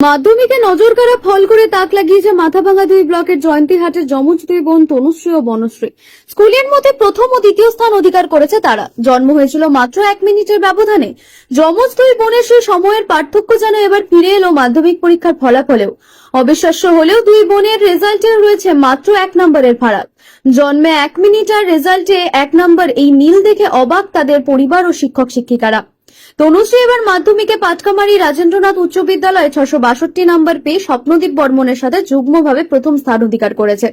মাধ্যমিকে নজর কাড়া ফল করে তাক লাগিয়েছে মাথাভাঙা দুই ব্লকের জয়ন্তীহাটের যমজ দুই বোন তনুশ্রী ও বনশ্রী। স্কুলের মধ্যে প্রথম ও দ্বিতীয় স্থান অধিকার করেছে তারা। জন্ম হয়েছিল মাত্র এক মিনিটের ব্যবধানে। যমজ দুই বোনের সেই সময়ের পার্থক্য যেন এবার ফিরে এলো মাধ্যমিক পরীক্ষার ফলাফলেও। অবিশ্বাস্য হলেও দুই বোনের রেজাল্টের রয়েছে মাত্র এক নম্বরের ফারাক। জন্মে এক মিনিট আর রেজাল্টে এক নম্বর এই মিল দেখে অবাক তাদের পরিবার ও শিক্ষক শিক্ষিকারা তনুশ্রী এবার মাধ্যমিকে পাটকামারি রাজেন্দ্রনাথ উচ্চ বিদ্যালয়ে ছশো বাষট্টি নম্বর পেয়ে স্বপ্নদীপ বর্মনের সাথে যুগ্মভাবে প্রথম স্থান অধিকার করেছে।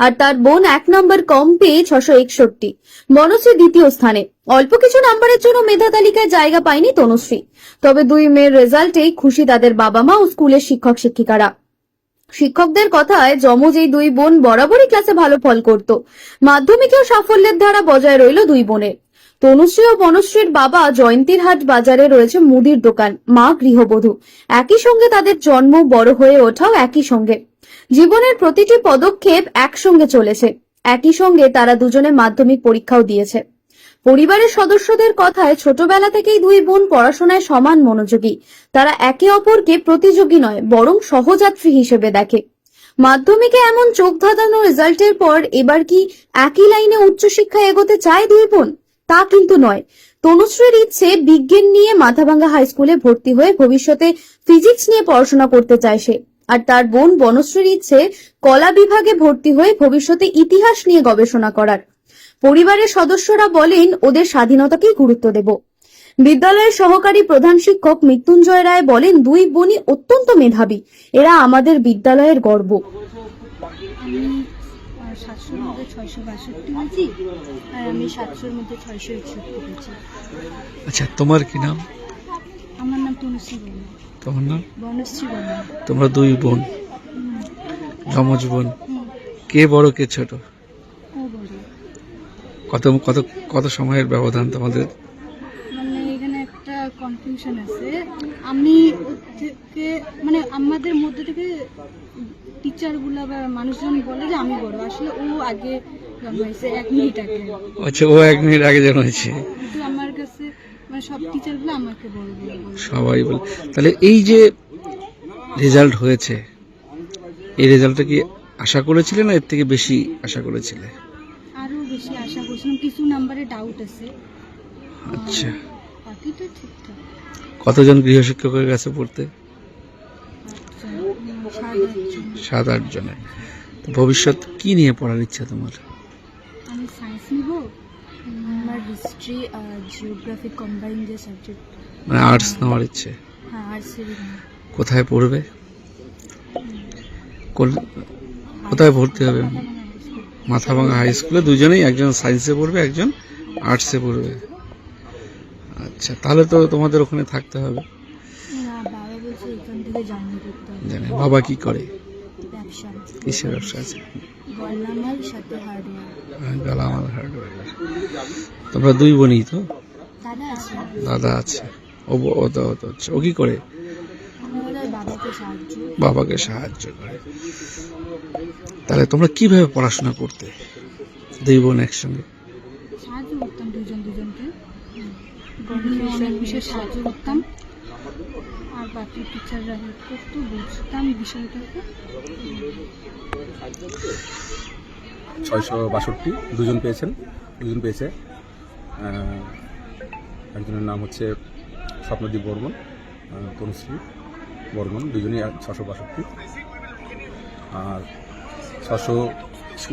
আর তার বোন এক নম্বর কম পেয়ে ছশো একষট্টি। বনশ্রী দ্বিতীয় স্থানে। অল্প কিছু নম্বরের জন্য মেধা তালিকায় জায়গা পায়নি তনুশ্রী। তবে দুই মেয়ের রেজাল্টেই খুশি তাদের বাবা মা ও স্কুলের শিক্ষক শিক্ষিকারা। শিক্ষকদের কথায় যমজ এই দুই বোন বরাবরই ক্লাসে ভালো ফল করত। মাধ্যমিকেও সাফল্যের ধারা বজায় রইল দুই বোনের। তনুশ্রী ও বনশ্রীর বাবা জয়ন্তীরহাট বাজারে রয়েছে মুদির দোকান, মা গৃহবধূ। একই সঙ্গে তাদের জন্ম বড় হয়ে ওঠাও একই সঙ্গে। জীবনের প্রতিটি পদক্ষেপ একসঙ্গে চলেছে। একই সঙ্গে তারা দুজনে মাধ্যমিক পরীক্ষাও দিয়েছে। পরিবারের সদস্যদের কথায় ছোটবেলা থেকেই দুই বোন পড়াশোনায় সমান মনোযোগী। তারা একে অপরকে প্রতিযোগী নয়, বরং সহযাত্রী হিসেবে দেখে। মাধ্যমিকে এমন চোখ ধাঁধানো রেজাল্টের পর এবার কি একই লাইনে উচ্চশিক্ষায় এগোতে চায় দুই বোন? তা কিন্তু নয়। তনুশ্রীর ইচ্ছে বিজ্ঞান নিয়ে মাথাভাঙ্গা হাই স্কুলে ভর্তি হয়ে ভবিষ্যতে ফিজিক্স নিয়ে পড়াশোনা করতে চায় সে। আর তার বোন বনশ্রীর ইচ্ছে কলা বিভাগে ভর্তি হয়ে ভবিষ্যতে ইতিহাস নিয়ে গবেষণা করার। পরিবারের সদস্যরা বলেন, ওদের স্বাধীনতাকেই গুরুত্ব দেব। বিদ্যালয়ের সহকারী প্রধান শিক্ষক মৃত্যুঞ্জয় রায় বলেন, দুই বোনই অত্যন্ত মেধাবী। এরা আমাদের বিদ্যালয়ের গর্ব। সাতশোর মধ্যে ছয়শো বাষট্টি পেয়েছি আর আমি সাতশোর মধ্যে ছয়শো একষট্টি পেয়েছি আচ্ছা তোমার কি নাম? আমার নাম তনুশ্রী বর্মা। তোমার নাম? বনশ্রী বর্মা। তোমরা দুই বোন। যমজ বোন। কে বড় কে ছোট? কত কত কত সময়ের ব্যবধান তোমাদের? কনফিউশন আছে। আমি থেকে মানে আমাদের মধ্যে থেকে টিচারগুলো বা মানুষজন বলে যে আমি বড়। আসলে ও আগে জন্মাইছে এক মিনিট আগে। আচ্ছা ও এক মিনিট আগে জন্মেছে কিন্তু আমার কাছে মানে সব টিচারগুলো আমাকে বড় বলে সবাই বলে। তাহলে এই যে রেজাল্ট হয়েছে এই রেজাল্টটা কি আশা করেছিলে না এর থেকে বেশি আশা করেছিলে? আরও বেশি আশা করছিলাম। কিছু নাম্বারে ডাউট আছে। আচ্ছা। বাকিটা ঠিকঠাক। কতজন গৃহশিক্ষকের কাছে পড়তে? সাত। আট জনে ভবিষ্যৎ কি নিয়ে পড়ার ইচ্ছা তোমার? আমি সায়েন্স নিব আমার হিস্ট্রি আর জিওগ্রাফি কম্বাইন যে সাবজেক্ট মানে আর্টস নেওয়ার ইচ্ছে? হ্যাঁ আর্টসেরই কোথায় পড়বে? কোন- কোথায় ভর্তি হবে? মাথাভাঙা হাই স্কুলে দুজনেই একজন সায়েন্সে পড়বে একজন আর্টসে পড়বে। আচ্ছা তাহলে তো তোমাদের ওখানে থাকতে হবে। জানে বাবা কি করে? কিসের ব্যবসা আছে? গল্লামাল সাথে হার্ডওয়্যার গালামাল তোমরা দুই বোনই তো? দাদা আছে। ও ও তো ও তো হচ্ছে। ও কি করে। বাবাকে সাহায্য করে। তাহলে তোমরা কীভাবে পড়াশোনা করতে? দুই বোন একসঙ্গে সাহায্য করতাম দুজন দুজনকে গণিতে সাহায্য করতাম। আর বাকি টিচাররা হেল্প করতো, বুঝতাম বিষয়টাকে। ছয়শো বাষট্টি দুজন পেয়েছেন, দুজন পেয়েছে একজনের নাম হচ্ছে স্বপ্নদীপ বর্মন তনুশ্রী বর্মন, দুজনই ছশো বাষট্টি। আর ছশো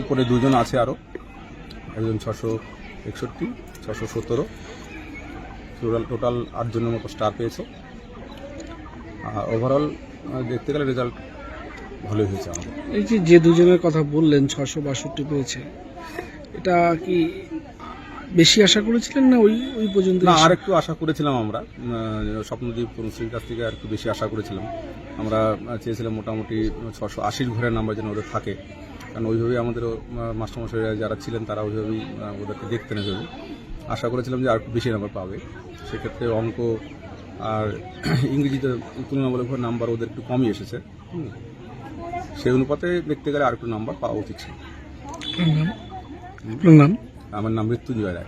উপরে দুজন আছে আরও একজন ছশো একষট্টি ছশো সতেরো টোটাল টোটাল আটজনের মতো স্টার পেয়েছে। আর ওভারঅল দেখতে গেলে রেজাল্ট ভালোই হয়েছে আমাদের। এই যে যে দুজনের কথা বললেন ছশো বাষট্টি পেয়েছে এটা কি বেশি আশা করেছিলেন না ওই ওই পর্যন্ত না আর একটু আশা করেছিলাম আমরা। স্বপ্নদীপ তনুশ্রীর কাছ থেকে আর একটু বেশি আশা করেছিলাম। আমরা চেয়েছিলাম মোটামুটি ছশো আশির ঘরের নাম্বার যেন ওদের থাকে। কারণ ওইভাবেই আমাদের মাস্টারমশাইরা যারা ছিলেন তারা ওইভাবেই ওদেরকে দেখতেন ওইভাবে আশা করেছিলাম যে আর বেশি নাম্বার পাবে। সেক্ষেত্রে অঙ্ক আর ইংরেজিতে তুলনামূলকভাবে নাম্বার ওদের একটু কমই এসেছে। সেই অনুপাতে দেখতে গেলে আর একটু নাম্বার পাওয়া উচিত ছিল। নাম? আমার নাম মৃত্যুঞ্জয় রায়।